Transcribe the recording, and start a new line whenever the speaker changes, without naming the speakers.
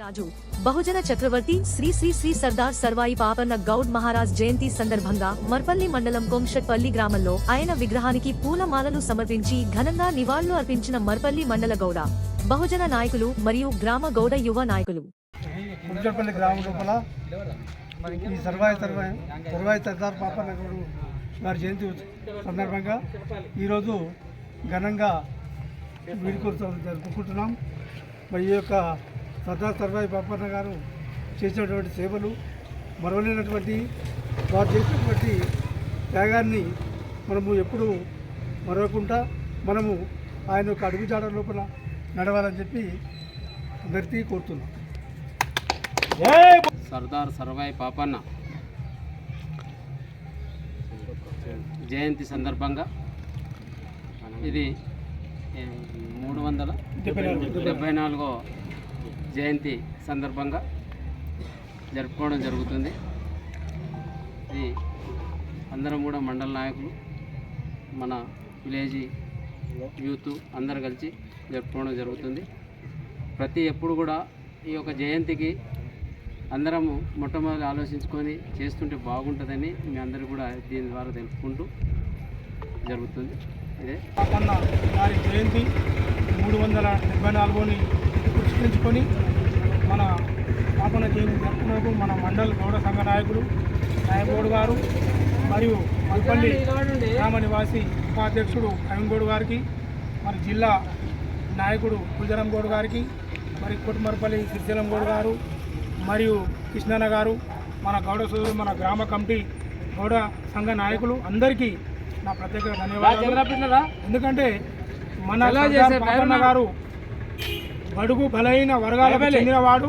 రాజు. బహుజన చక్రవర్తి శ్రీ శ్రీ శ్రీ సర్దార్ సర్వాయి పాపన్న గౌడ్ మహారాజ్ జయంతి సందర్భంగా మర్పల్లి మండలం కొంషట్పల్లి గ్రామంలో ఆయన విగ్రహానికి పూలమాలలు సమర్పించి ఘనంగా నివాళులు అర్పించిన మర్పల్లి మండల గౌడ బహుజన నాయకులు మరియు గ్రామ గౌడ యువ నాయకులు.
జయంతి సందర్భంగా ఈరోజు ఘనంగా వీడుకోలు జరుపుకుంటున్నాం. మరి ఈ యొక్క సర్దార్ సర్వాయి పాపన్న గారు చేసినటువంటి సేవలు మరవలేనటువంటి వారు చేసినటువంటి త్యాగాన్ని మనము ఎప్పుడు మరవకుండా మనము ఆయన యొక్క అడుగుజాడ లోపల నడవాలని చెప్పి అందరికీ కోరుతున్నాం.
సర్దార్ సర్వాయి పాపన్న జయంతి సందర్భంగా ఇది మూడు వందల డెబ్బై నాలుగో జయంతి సందర్భంగా జరుపుకోవడం జరుగుతుంది. ఇది అందరం కూడా మండల నాయకులు మన విలేజీ యూత్ అందరు కలిసి జరుపుకోవడం జరుగుతుంది. ప్రతి ఎప్పుడు కూడా ఈ యొక్క జయంతికి అందరము మొట్టమొదటి ఆలోచించుకొని చేస్తుంటే బాగుంటుందని మీ అందరూ కూడా దీని ద్వారా తెలుపుకుంటూ జరుగుతుంది. ఇదే.
పాపన్న వారి జయంతి మూడు వందల డెబ్బై నాలుగుని పురస్కరించుకొని మన పాపన్న జయంతి జరుపుకున్నకు మన మండల గౌడ సంఘ నాయకులు నాయగౌడ్ గారు మరియు మల్పల్లి గ్రామ నివాసి ఉపాధ్యక్షుడు కవింగౌడ్ గారికి మరి జిల్లా నాయకుడు కుల్జరం గౌడ్ గారికి మరి కొట్టుమరపల్లి శ్రీశైలం గౌడ్ గారు మరియు కృష్ణన్న గారు మన గౌడ సోదరులు మన గ్రామ కమిటీ గౌడ సంఘ నాయకులు అందరికీ నా ప్రత్యేక ధన్యవాదాలు. ఎందుకంటే మన గారు బడుగు బలైన వర్గాలకు చెందినవాడు.